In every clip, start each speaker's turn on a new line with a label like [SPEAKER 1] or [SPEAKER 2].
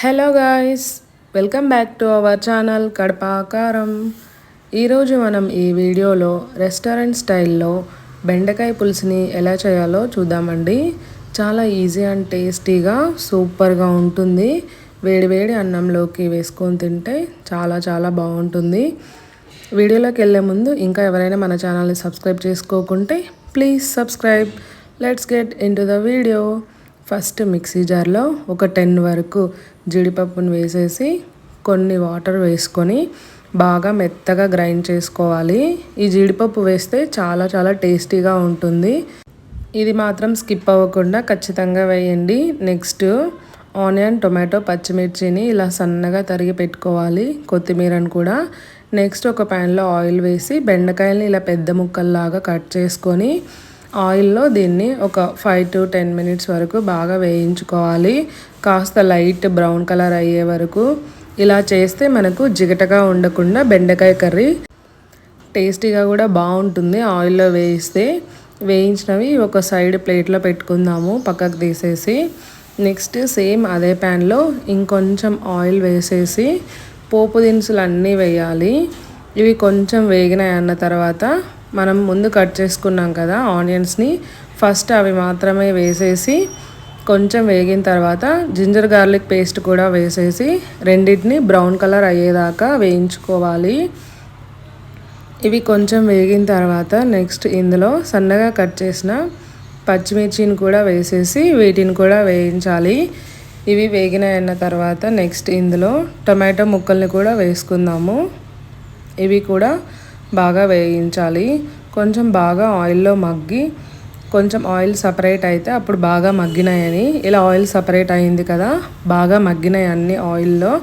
[SPEAKER 1] Hello guys welcome back to our channel Kadapa ఆకారం ఈరోజు మనం ఈ వీడియోలో రెస్టారెంట్ స్టైల్లో బెండకాయ పులుసుని ఎలా చేయాలో చూద్దామండి. చాలా ఈజీ అండ్ టేస్టీగా సూపర్గా ఉంటుంది. వేడివేడి అన్నంలోకి వేసుకొని తింటే చాలా చాలా బాగుంటుంది. వీడియోలోకి వెళ్ళే ముందు ఇంకా ఎవరైనా మన ఛానల్ని subscribe చేసుకోకుంటే please subscribe. Let's get into the video. First mixie జార్లో ఒక టెన్ వరకు జీడిపప్పును వేసేసి కొన్ని వాటర్ వేసుకొని బాగా మెత్తగా గ్రైండ్ చేసుకోవాలి. ఈ జీడిపప్పు వేస్తే చాలా చాలా టేస్టీగా ఉంటుంది. ఇది మాత్రం స్కిప్ అవ్వకుండా ఖచ్చితంగా వేయండి. నెక్స్ట్ ఆనియన్ టొమాటో పచ్చిమిర్చిని ఇలా సన్నగా తరిగి పెట్టుకోవాలి కొత్తిమీరను కూడా. నెక్స్ట్ ఒక ప్యాన్లో ఆయిల్ వేసి బెండకాయలని ఇలా పెద్ద ముక్కల్లాగా కట్ చేసుకొని ఆయిల్లో దీన్ని ఒక ఫైవ్ టు టెన్ మినిట్స్ వరకు బాగా వేయించుకోవాలి. కాస్త లైట్ బ్రౌన్ కలర్ అయ్యే వరకు. ఇలా చేస్తే మనకు జిగటగా ఉండకుండా బెండకాయ కర్రీ టేస్టీగా కూడా బాగుంటుంది ఆయిల్లో వేయిస్తే. వేయించినవి ఒక సైడ్ ప్లేట్లో పెట్టుకుందాము పక్కకు తీసేసి. నెక్స్ట్ సేమ్ అదే ప్యాన్లో ఇంకొంచెం ఆయిల్ వేసేసి పోపు దినుసులు అన్నీ వేయాలి. ఇవి కొంచెం వేగినాయి అన్న తర్వాత మనం ముందు కట్ చేసుకున్నాం కదా ఆనియన్స్ని. ఫస్ట్ అవి మాత్రమే వేసేసి కొంచెం వేగిన తర్వాత జింజర్ గార్లిక్ పేస్ట్ కూడా వేసేసి రెండింటిని బ్రౌన్ కలర్ అయ్యేదాకా వేయించుకోవాలి. ఇవి కొంచెం వేగిన తర్వాత నెక్స్ట్ ఇందులో సన్నగా కట్ చేసిన పచ్చిమిర్చిని కూడా వేసేసి వీటిని కూడా వేయించాలి. ఇవి వేగినాయన్న తర్వాత నెక్స్ట్ ఇందులో టొమాటో ముక్కల్ని కూడా వేసుకుందాము. ఇవి కూడా బాగా వేయించాలి. కొంచెం బాగా ఆయిల్లో మగ్గి కొంచెం ఆయిల్ సపరేట్ అయితే అప్పుడు బాగా మగ్గినాయని. ఇలా ఆయిల్ సపరేట్ అయింది కదా బాగా మగ్గినాయి అన్ని ఆయిల్లో.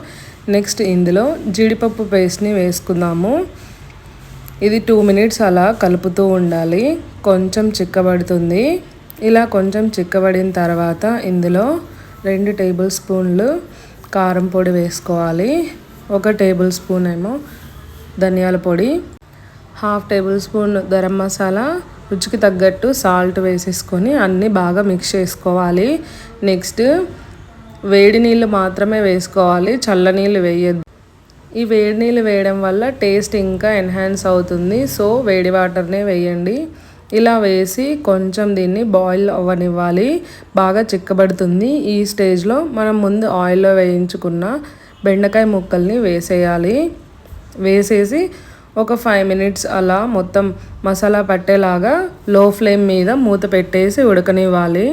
[SPEAKER 1] నెక్స్ట్ ఇందులో జీడిపప్పు పేస్ట్ని వేసుకుందాము. ఇది టూ మినిట్స్ అలా కలుపుతూ ఉండాలి. కొంచెం చిక్కబడుతుంది. ఇలా కొంచెం చిక్కబడిన తర్వాత ఇందులో రెండు టేబుల్ స్పూన్లు కారం పొడి వేసుకోవాలి. ఒక టేబుల్ స్పూన్ ఏమో ధనియాల పొడి half tablespoon garam masala రుచికి తగ్గట్టు సాల్ట్ వేసేసుకొని అన్నీ బాగా మిక్స్ చేసుకోవాలి. నెక్స్ట్ వేడి నీళ్ళు మాత్రమే వేసుకోవాలి. చల్ల నీళ్ళు వేయద్దు. ఈ వేడి నీళ్ళు వేయడం వల్ల టేస్ట్ ఇంకా ఎన్హాన్స్ అవుతుంది. సో వేడి వాటర్నే వేయండి. ఇలా వేసి కొంచెం దీన్ని బాయిల్ అవ్వనివ్వాలి. బాగా చిక్కబడుతుంది. ఈ స్టేజ్లో మనం ముందు ఆయిల్లో వేయించుకున్న బెండకాయ ముక్కల్ని వేసేయాలి. వేసేసి ఒక ఫైవ్ మినిట్స్ అలా మొత్తం మసాలా పట్టేలాగా లో ఫ్లేమ్ మీద మూత పెట్టేసి ఉడకనివ్వాలి.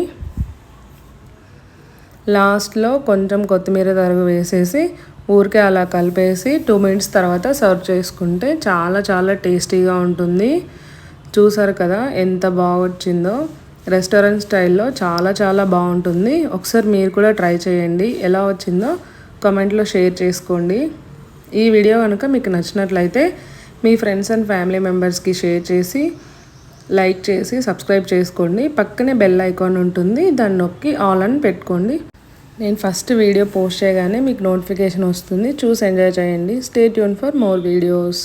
[SPEAKER 1] లాస్ట్లో కొంచెం కొత్తిమీర తరుగు వేసేసి ఊరికే అలా కలిపేసి టూ మినిట్స్ తర్వాత సర్వ్ చేసుకుంటే చాలా చాలా టేస్టీగా ఉంటుంది. చూసారు కదా ఎంత బాగొచ్చిందో? రెస్టారెంట్ స్టైల్లో చాలా చాలా బాగుంటుంది. ఒకసారి మీరు కూడా ట్రై చేయండి. ఎలా వచ్చిందో కమెంట్లో షేర్ చేసుకోండి. ఈ వీడియో కనుక మీకు నచ్చినట్లయితే మీ ఫ్రెండ్స్ అండ్ ఫ్యామిలీ మెంబర్స్కి షేర్ చేసి లైక్ చేసి సబ్స్క్రైబ్ చేసుకోండి. పక్కనే బెల్ ఐకాన్ ఉంటుంది. దాన్ని నొక్కి ఆల్ అని పెట్టుకోండి. నేను ఫస్ట్ వీడియో పోస్ట్ చేయగానే మీకు నోటిఫికేషన్ వస్తుంది. చూసి ఎంజాయ్ చేయండి. Stay tune for more videos